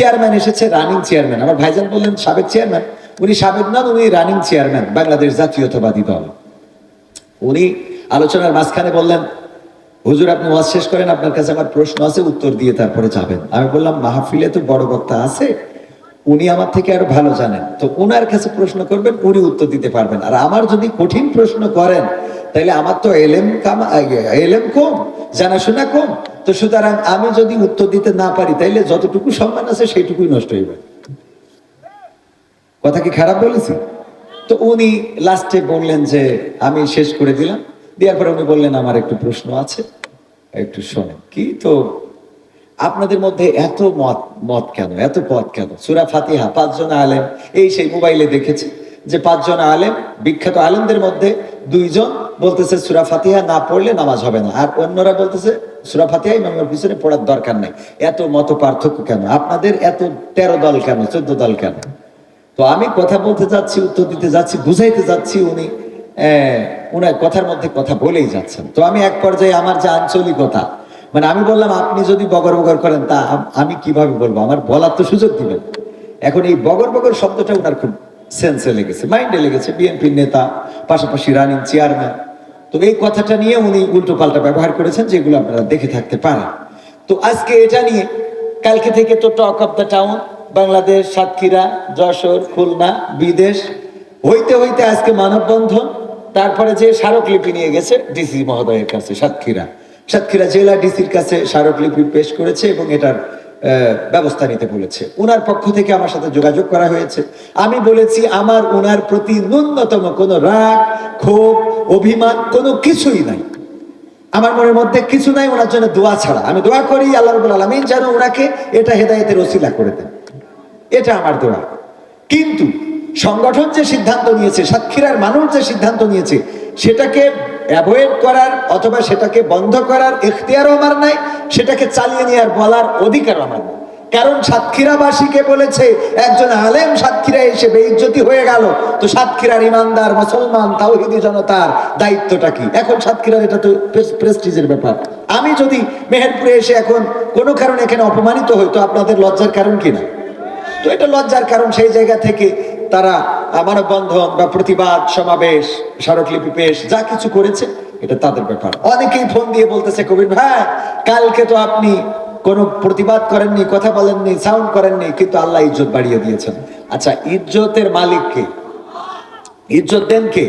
Chairman এসেছে running chairman আমার ভাইজান বললেন, সাবেক চেয়ারম্যান উনি সাবেক নন, উনি রানিং চেয়ারম্যান বাংলাদেশ জাতীয়তাবাদী দল। উনি আলোচনার মাঝখানে বললেন, হুজুর, আপনি ওয়াজ শেষ করেন, আপনার কাছে আমার প্রশ্ন আছে, উত্তর দিয়ে তারপরে যাবেন। আমি বললাম, মাহফিলে তো বড় বক্তা আছে, উনি আমার থেকে আরও ভালো জানেন। তো ওনার কাছে প্রশ্ন করবেন, উনি উত্তর দিতে পারবেন। আর আমার যদি কঠিন প্রশ্ন করেন, তাহলে আমার তো এলেম কামা এলেম কম, জানাশোনা কম। তো সুতরাং আমি যদি উত্তর দিতে না পারি, তাইলে যতটুকু সম্মান আছে সেইটুকুই নষ্ট হইবে। কথা কি খারাপ বলেছি? তো উনি লাস্টে বললেন যে, আমি শেষ করে দিলাম। দেওয়ার পরে উনি বললেন, আমার একটু প্রশ্ন আছে। একটু শোনেন, কি তো? আপনাদের মধ্যে এত মত মত কেন? এত পথ কেন? সুরা ফাতিহা, পাঁচজন আলেম, এই সেই মোবাইলে দেখেছি যে পাঁচজন আলেম, বিখ্যাত আলেমদের মধ্যে দুইজন বলতেছে, সুরা ফাতিহা না পড়লে নামাজ হবে না। আর অন্যরা বলতেছে সুরা ফাতিহা ইমামের পিছনে পড়ার দরকার নাই। এত মত পার্থক্য কেন? আপনাদের এত তেরো দল কেন? চোদ্দ দল কেন? তো আমি কথা বলতে যাচ্ছি, উত্তর দিতে যাচ্ছি, বুঝাইতে যাচ্ছি উনি উনার কথার মধ্যে কথা বলেই যাচ্ছেন। তো আমি এক পর্যায়ে আমার যে আঞ্চলিকতা মানে আমি বললাম, আপনি যদি বগর বগর করেন, তা আমি কীভাবে বলব? আমার বলার তো সুযোগ দিবেন। এখন এই বগর বগর শব্দটা ওনার খুব সেন্সে লেগেছে মাইন্ডে লেগেছে। বিএনপির নেতা, পাশাপাশি রানিং চেয়ারম্যান তো এই কথাটা নিয়ে উনি উল্টো পাল্টা ব্যবহার করেছেন, যেগুলো আপনারা দেখে থাকতে পারেন। তো আজকে এটা নিয়ে, কালকে থেকে তো talk of the town Bangladesh, Satkhira, Jessore, Khulna, বিদেশ, হইতে হইতে আজকে মানববন্ধন, তারপরে যে স্মারকলিপি নিয়ে গেছে ডিসি মহোদয়ের কাছে, সাতক্ষীরা। সাতক্ষীরা জেলা ডিসির কাছে স্মারকলিপি পেশ করেছে এবং এটার ব্যবস্থা নিতে বলেছে। ওনার পক্ষ থেকে আমার সাথে যোগাযোগ করা হয়েছে। আমি বলেছি, আমার ওনার প্রতি ন্যূনতম কোনো রাগ, ক্ষোভ, অভিমান কোনো কিছুই নাই। আমার মনের মধ্যে কিছু নাই ওনার জন্য দোয়া ছাড়া। আমি দোয়া করি, আল্লাহ রবুল আলমিন যেন ওনাকে এটা হেদায়তের ওসিলা করে দেন। এটা আমার দোয়া। কিন্তু সংগঠন যে সিদ্ধান্ত নিয়েছে, সাতক্ষীরার মানুষ যে সিদ্ধান্ত নিয়েছে, সেটাকে অ্যাভয়েড করার অথবা সেটাকে বন্ধ করার এখতিয়ারও আমার নাই, সেটাকে চালিয়ে নেওয়ার বলার অধিকারও আমার নাই। কারণ সাতক্ষীরাবাসীকে বলেছে, একজন আলেম সাতক্ষীরা এসে বেইজ্জতি হয়ে গেল, তো সাতক্ষীরার ইমানদার মুসলমান তাওহিদি জনতার দায়িত্বটা কি? এখন সাতক্ষীরার এটা তো প্রেস্টিজের ব্যাপার। আমি যদি মেহেরপুরে এসে এখন কোনো কারণে এখানে অপমানিত হই, তো আপনাদের লজ্জার কারণ কি না? তো এটা লজ্জার কারণ সেই জায়গা থেকে তারা মানববন্ধন বা প্রতিবাদ সমাবেশ, স্মারকলিপি পেশ, যা কিছু করেছে, এটা তাদের ব্যাপার। অনেকেই ফোন দিয়ে বলতেছে, কবির ভাই কালকে তো আপনি কোনো প্রতিবাদ করেননি, কথা বলেননি সাউন্ড করেননি, কিন্তু আল্লাহ ইজ্জত বাড়িয়ে দিয়েছেন। আচ্ছা ইজ্জতের মালিককে ইজ্জত দেন কে?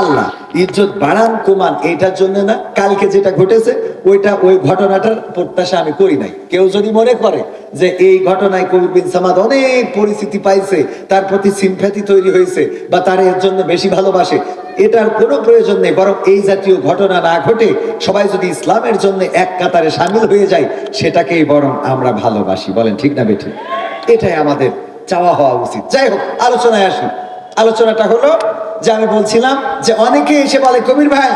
আল্লাহ। ইজ্জত বাড়ান কমান, এইটার জন্য না, কালকে যেটা ঘটেছে, ওইটা ওই ঘটনাটার প্রত্যাশা আমি করি নাই। কেউ যদি মনে করে যে এই ঘটনায় কবির বিন সামাদ অনেক পরিস্থিতি পাইছে, তার প্রতি সিম্প্যাথি তৈরি হয়েছে, বা তার এর জন্য বেশি ভালোবাসে, এটার কোনো প্রয়োজন নেই, বরং এই জাতীয় ঘটনা না ঘটে সবাই যদি ইসলামের জন্য এক কাতারে সামিল হয়ে যায়, সেটাকেই বরং আমরা ভালোবাসি। বলেন ঠিক না বেঠিক এটাই আমাদের চাওয়া হওয়া উচিত। যাই হোক, আলোচনায় আসি। আলোচনাটা হলো যে আমি বলছিলাম যে অনেকে এসে বলে, কবির ভাই,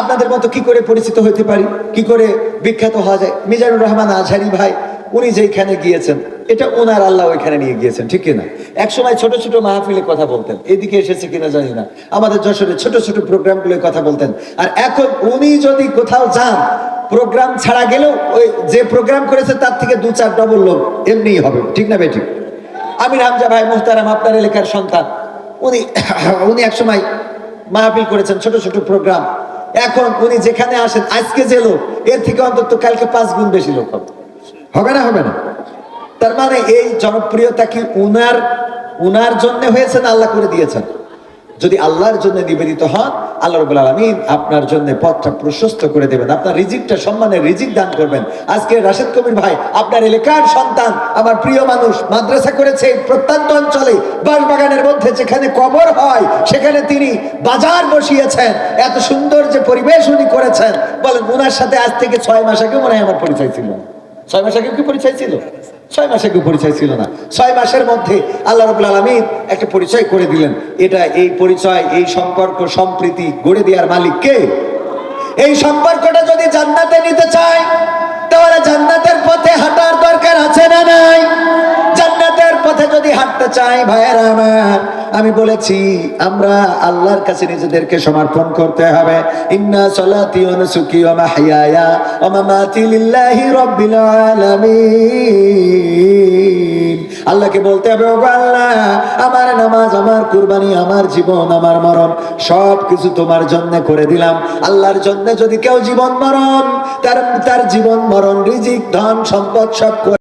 আপনাদের মতো কি করে পরিচিত হইতে পারি? কি করে বিখ্যাত হওয়া যায়? মিজানুর রহমান আজহারি ভাই, উনি যেখানে গিয়েছেন, এটা ওনার আল্লাহ ওইখানে নিয়ে গিয়েছেন, ঠিক কিনা? এক সময় ছোট ছোট মাহফিলে কথা বলতেন, এদিকে এসেছে কিনা জানি না। আমাদের যশোরে ছোট ছোট প্রোগ্রামগুলোয় কথা বলতেন। আর এখন উনি যদি কোথাও যান, প্রোগ্রাম ছাড়া গেলেও ওই যে প্রোগ্রাম করেছে, তার থেকে দু চার ডবল লোক এমনিই হবে, ঠিক না বেঠিক আমির হামজা ভাই, মুহতারাম, আপনার এলাকার সন্তান। উনি উনি একসময় মাহফিল করেছেন ছোট ছোট প্রোগ্রাম এখন উনি যেখানে আসেন, আজকে যে লোক, এর থেকে অন্তত কালকে পাঁচ গুণ বেশি লোক হবে। হবে না হবে না। তার মানে এই জনপ্রিয়তা কি উনার উনার জন্য হয়েছে না আল্লাহ করে দিয়েছেন? যদি আল্লাহর জন্য নিবেদিত হন, আল্লাহ রবুল আলমিন আপনার জন্য পথটা প্রশস্ত করে দেবেন। আপনার রিজিকটা, সম্মানের রিজিক দান করবেন। আজকে রাশেদ কবির ভাই, আপনার এলাকার সন্তান, আমার প্রিয় মানুষ, মাদ্রাসা করেছে প্রত্যন্ত অঞ্চলে, বাঁশবাগানের মধ্যে যেখানে কবর হয়, সেখানে তিনি বাজার বসিয়েছেন। এত সুন্দর যে পরিবেশ উনি করেছেন। বলেন, উনার সাথে আজ থেকে ছয় মাস আগে মনে হয় আমার পরিচয় ছিল। ছয় মাস আগে কি পরিচয় ছিল? ছয় মাস আগে পরিচয় ছিল না। ছয় মাসের মধ্যে আল্লাহ রবুল আলমিন একটা পরিচয় করে দিলেন। এটা এই পরিচয়, এই সম্পর্ক, সম্প্রীতি গড়ে দেওয়ার মালিক কে? এই সম্পর্কটা যদি জান্নাতে নিতে চায়, তাহলে জান্নাতের পথে হাঁটার দরকার আছে না হাঁটতে চাই ভাইয়েরা আমার। আমি বলেছি, আমরা আল্লাহর কাছে নিজেদেরকে সমর্পণ করতে হবে। ইন্না সলাতি ওয়া নুসুকি ওয়া মাহইয়ায়া ওয়া মামাতি লিল্লাহি রাব্বিল আলামিন। আল্লাহকে বলতে হবে, ওগো আল্লাহ, আমার নামাজ, আমার কুরবানি, আমার জীবন, আমার মরণ সব কিছু তোমার জন্য করে দিলাম। আল্লাহর জন্য যদি কেউ জীবন মরণ, তার তার জীবন মরণ, রিজিক, ধন, সম্পদ সব